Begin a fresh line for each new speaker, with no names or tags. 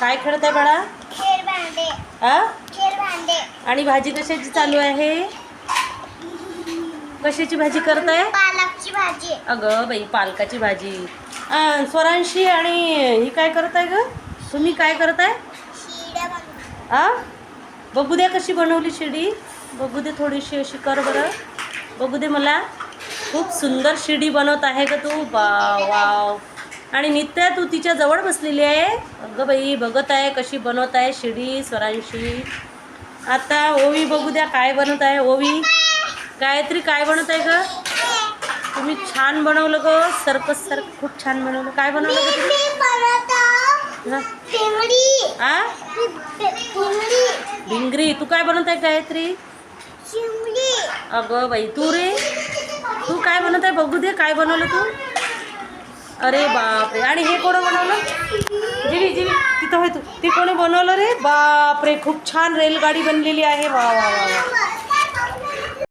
काय खेळत आहे बाळा? आणि भाजी कशाची चालू आहे? कशाची भाजी करत आहे
पालकची भाजी.
अगं बाई पालकाची भाजी. स्वरांशी आणि ही काय करत आहे ग? तुम्ही काय करत आहे
शिड्या बनव
आ? बघू दे कशी बनवली शिडी. बघू दे थोडीशी अशी कर बरं. बघू दे मला. खूप सुंदर शिडी बनवत आहे ग तू. वा वाव. आणि नित्या तू तिच्या जवळ बसलेली आहे. अगं बाई बघत आहे कशी बनवत आहे शिडी स्वरांशी. आता ओवी बघू द्या काय बनवत आहे. ओवी गायत्री काय बनवत आहे ग? तुम्ही छान बनवलं ग. सर्कस सर खूप छान बनवलं. काय बनवलं हा? भिंगरी तू काय बनवत आहे गायत्री? अगं बाई तू रे? तू काय बनवत आहे? बघू दे काय बनवलं तू? अरे बापरे. आणि हे कोण बनवलं? जिवी जिवी तिथं होय तू. ते कोणी बनवलं रे? बापरे खूप छान रेलगाडी बनलेली आहे. वा वा वा वा.